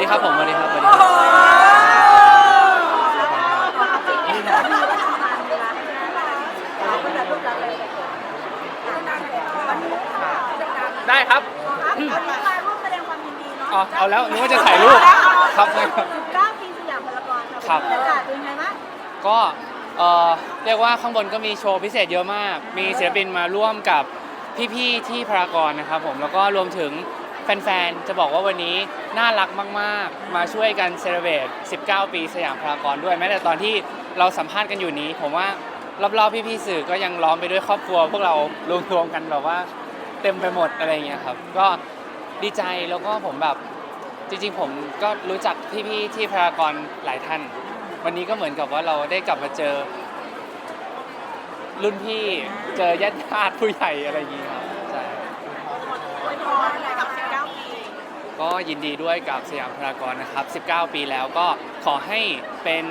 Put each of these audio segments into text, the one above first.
ดีครับผมสวัสดีครับสวัสดีครับได้ครับ อ๋อเอาแล้วนึกว่าจะถ่ายรูปครับไม่ครับ19ปีสยามพารากอนครับบรรยากาศเป็นไงบ้างก็เอ่อเรียกว่าข้างบนก็มีโชว์พิเศษเยอะมาก มีศิลปินมาร่วมกับพี่ๆที่พารากอนนะครับผมแล้วก็รวมถึง แฟนๆ จะบอกว่าวันนี้น่ารักมากๆ มาช่วยกันเซเลบต19 ปีสยามพารากอนด้วย แม้แต่ตอนที่เราสัมภาษณ์กันอยู่นี้ ผมว่ารอบๆ พี่ๆ สื่อก็ยังล้อมไปด้วยครอบครัว พวกเรารวมๆ กันแบบว่าเต็มไปหมดอะไรอย่างเงี้ยครับ ก็ดีใจแล้วก็ผมแบบจริงๆ ผมก็รู้จักพี่ๆ ที่พารากอนหลายท่าน วันนี้ก็เหมือนกับว่าเราได้กลับมาเจอ รุ่นพี่เจอญาติญาติผู้ใหญ่อะไรอย่างงี้ครับใช่ อวยพรอะไรกับ 19 ปี ก็ ยินดีด้วยกับสยามพารากอนนะครับ 19 ปีแล้วก็ขอให้เป็น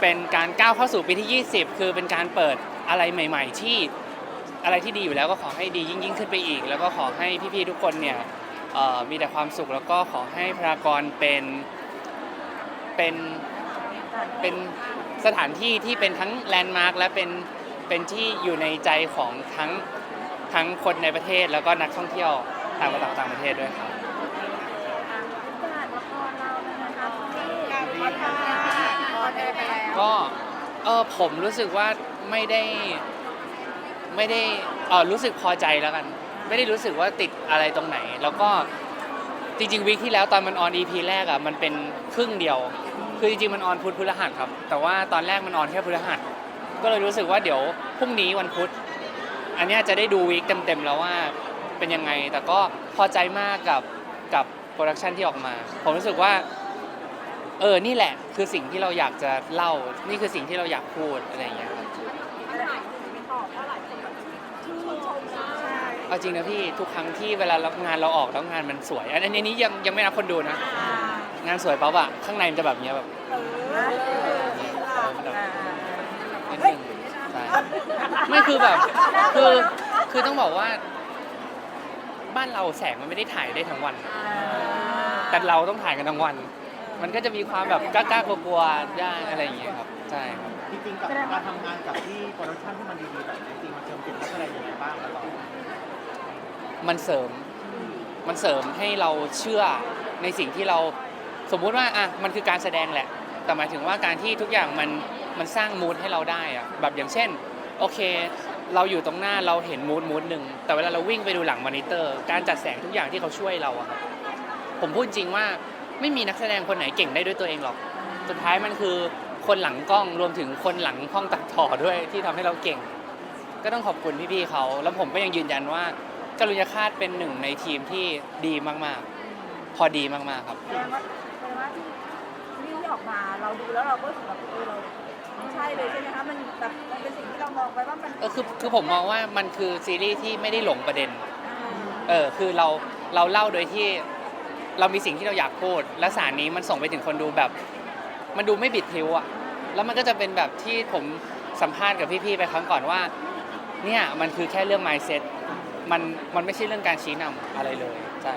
เป็นการก้าวเข้าสู่ปีที่ 20 คือเป็นการเปิดอะไรใหม่ ๆ ที่อะไรที่ดีอยู่แล้วก็ขอให้ดียิ่งยิ่งขึ้นไปอีก แล้วก็ขอให้พี่ๆทุกคนเนี่ยมีแต่ความสุขแล้วก็ขอให้พารากอนเป็นเป็นเป็นสถานที่ที่เป็นทั้งแลนด์มาร์คและเป็นเป็นที่อยู่ในใจของทั้งทั้งคนในประเทศแล้วก็นักท่องเที่ยวต่างประเทศต่างประเทศด้วยครับ ตลาดละครเรานะคะที่การพัฒนาออนแอร์ไปแล้ว ก็เออผมรู้สึกว่าไม่ได้ไม่ได้เออรู้สึกพอใจแล้วกัน ไม่ได้รู้สึกว่าติดอะไรตรงไหน แล้วก็จริงๆวีคที่แล้วตอนมันออน EP แรกอะมันเป็นครึ่งเดียว คือจริงๆมันออนพุธพฤหัสครับ แต่ว่าตอนแรกมันออนแค่พฤหัส ก็เลยรู้สึกว่าเดี๋ยวพรุ่งนี้วันพุธอันเนี้ยจะได้ดูวีคเต็มๆแล้วว่าเป็นยังไง แต่ก็พอใจมากกับกับโปรดักชันที่ออกมา ผมรู้สึกว่า เออ นี่แหละ คือสิ่งที่เราอยากจะเล่า นี่คือสิ่งที่เราอยากพูดอะไรอย่างเงี้ยครับเอาจริงนะพี่ ทุกครั้งที่เวลาเรางานเราออกแล้วงานมันสวย อันอันนี้ยังยังไม่นับคนดูนะ งานสวยปั๊บอะข้างในมันจะแบบเนี้ยแบบนิดนึงใช่ไม่คือแบบ คือคือต้องบอกว่า บ้านเราแสงมันไม่ได้ถ่ายได้ทั้งวัน แต่เราต้องถ่ายกันทั้งวัน มันก็จะมีความแบบกล้าๆกลัวๆได้อะไรอย่างเงี้ยครับใช่ครับ จริงๆกับการทำงานกับที่โปรดักชั่นที่มันดีๆแบบนี้จริงๆมันเชิงเป็นนักแสดงยังไงบ้างแล้วก็มันเสริม มันเสริมให้เราเชื่อในสิ่งที่เราสมมุติว่าอะมันคือการแสดงแหละ แต่หมายถึงว่าการที่ทุกอย่างมันมันสร้างมูดให้เราได้อะแบบอย่างเช่น โอเค เราอยู่ตรงหน้าเราเห็นมูดมูดหนึ่งแต่เวลาเราวิ่งไปดูหลังมอนิเตอร์ การจัดแสงทุกอย่างที่เขาช่วยเราอะผมพูดจริงว่า ไม่มีนักแสดงคนไหนเก่งได้ด้วยตัวเองหรอก สุดท้ายมันคือคนหลังกล้องรวมถึงคนหลังห้องตัดต่อด้วยที่ทำให้เราเก่ง ก็ต้องขอบคุณพี่ๆเขา แล้วผมก็ยังยืนยันว่ากรุณาคาตเป็นหนึ่งในทีมที่ดีมากๆ พอดีมากๆครับแสดงว่าแสดงว่าที่ที่ออกมาเราดูแล้วเราก็รู้สึกแบบเออเราไม่ใช่เลยใช่ไหมคะมันแบบมันเป็นสิ่งที่เรามองไว้ว่ามันเออคือคือผมมองว่ามันคือซีรีส์ที่ไม่ได้หลงประเด็นเออคือเราเราเล่าโดยที่ เรามีสิ่งที่เราอยากพูด และสารนี้มันส่งไปถึงคนดูแบบ มันดูไม่บิดพลิ้วอะแล้วมันก็จะเป็นแบบที่ผมสัมภาษณ์กับพี่ๆไปครั้งก่อนว่า เนี่ยมันคือแค่เรื่อง mindset มันมันไม่ใช่เรื่องการชี้นำอะไรเลยใช่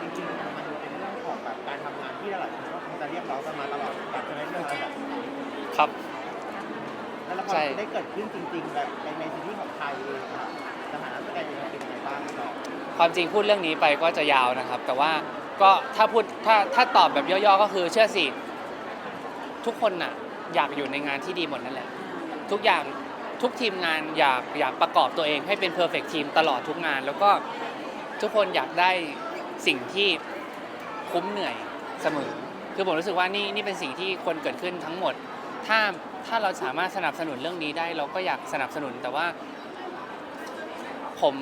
จริงๆ มันดูเป็นเรื่องของแบบการทำงานที่หลายคนก็คงจะเรียกร้องกันมาตลอดแบบจะได้เรื่องอะไรแบบนี้ครับ แล้วละครใช่ที่ได้เกิดขึ้นจริง ๆ แบบในในซีรีส์ของไทยเองครับสถานะนักแสดงยังไงเป็นยังไงบ้างต่อความจริงพูดเรื่องนี้ไปก็จะยาวนะครับ แต่ว่า ก็ถ้าพูดถ้าถ้าตอบแบบย่อๆก็คือเชื่อสิทุกคนน่ะอยากอยู่ในงานที่ดีหมดนั่นแหละ ทุกอย่างทุกทีมงานอยากอยากประกอบตัวเองให้เป็นเพอร์เฟกทีมตลอดทุกงาน แล้วก็ทุกคนอยากได้สิ่งที่คุ้มเหนื่อยเสมอ คือผมรู้สึกว่านี่นี่เป็นสิ่งที่ควรเกิดขึ้นทั้งหมด ถ้าถ้าเราสามารถสนับสนุนเรื่องนี้ได้ เราก็อยากสนับสนุนแต่ว่า ผม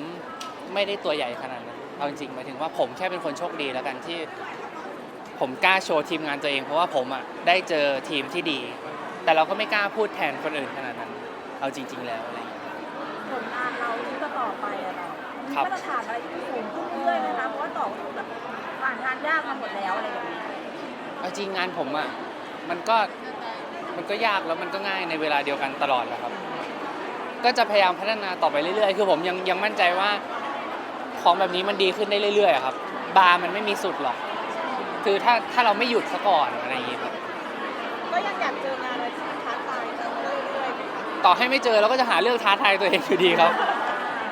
ไม่ได้ตัวใหญ่ขนาดนั้น เอาจริงๆหมายถึงว่าผมแค่เป็นคนโชคดีแล้วกันที่ ผมกล้าโชว์ทีมงานตัวเอง เพราะว่าผมอะได้เจอทีมที่ดี แต่เราก็ไม่กล้าพูดแทนคนอื่นขนาดนั้น เอาจริง ๆ แล้วอะไรอย่างเงี้ย ผลงานเราที่จะต่อไปอะเรามีครับ มาตรฐานอะไรที่สูงขึ้นเรื่อยๆนะคะเพราะว่าต่อสู้แบบผ่านงานยากมาหมดแล้วอะไรแบบนี้เอาจริงงานผมอะมันก็มันก็ยากแล้วมันก็ง่ายในเวลาเดียวกันตลอดแหละครับ ก็จะพยายามพัฒนาต่อไปเรื่อยๆ คือผมยังยังมั่นใจว่า ของแบบนี้มันดีขึ้นได้เรื่อยๆอะครับ บาร์มันไม่มีสุดหรอก คือถ้าถ้าเราไม่หยุดซะก่อนอะไรอย่างงี้ครับก็ยังอยากเจองานอะไรที่มันท้าทายเรื่อยๆไหมคะต่อให้ไม่เจอเราก็จะหาเรื่องท้าทายตัวเองอยู่ดีครับ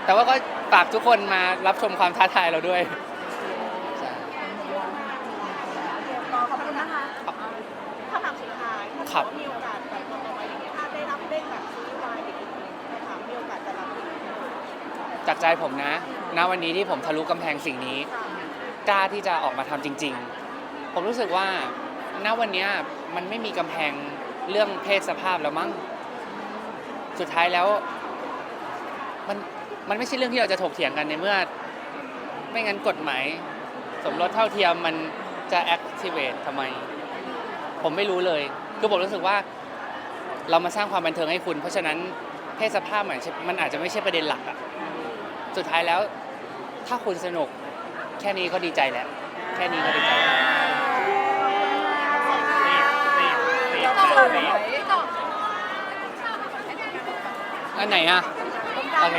แต่ว่าก็ฝากทุกคนมารับชมความท้าทายเราด้วยใช่ขอบคุณนะคะครับคำถามสุดท้ายครับ มีโอกาสไปต่อไปอย่างเงี้ยถ้าได้รับเล่นแบบซีรีส์วายอีกนะคะมีโอกาสจะรับอีกไหม จากใจผมนะ ณ วันนี้ที่ผมทะลุกำแพงสิ่งนี้ กล้าที่จะออกมาทำจริง ๆ ผมรู้สึกว่า ณ วันนี้มันไม่มีกำแพงเรื่องเพศสภาพแล้วมั้ง สุดท้ายแล้ว มัน มันไม่ใช่เรื่องที่เราจะถกเถียงกันในเมื่อ ไม่งั้นกฎหมาย สมรสเท่าเทียมมันจะ activate ทำไม ผมไม่รู้เลย คือผมรู้สึกว่า เรามาสร้างความบันเทิงให้คุณ เพราะฉะนั้นเพศสภาพมันมันอาจจะไม่ใช่ประเด็นหลักอะ สุดท้ายแล้ว ถ้าคุณสนุก แค่นี้ก็ดีใจแล้ว แค่นี้ก็ดีใจแล้วต่อเลยอันไหนอะโอเค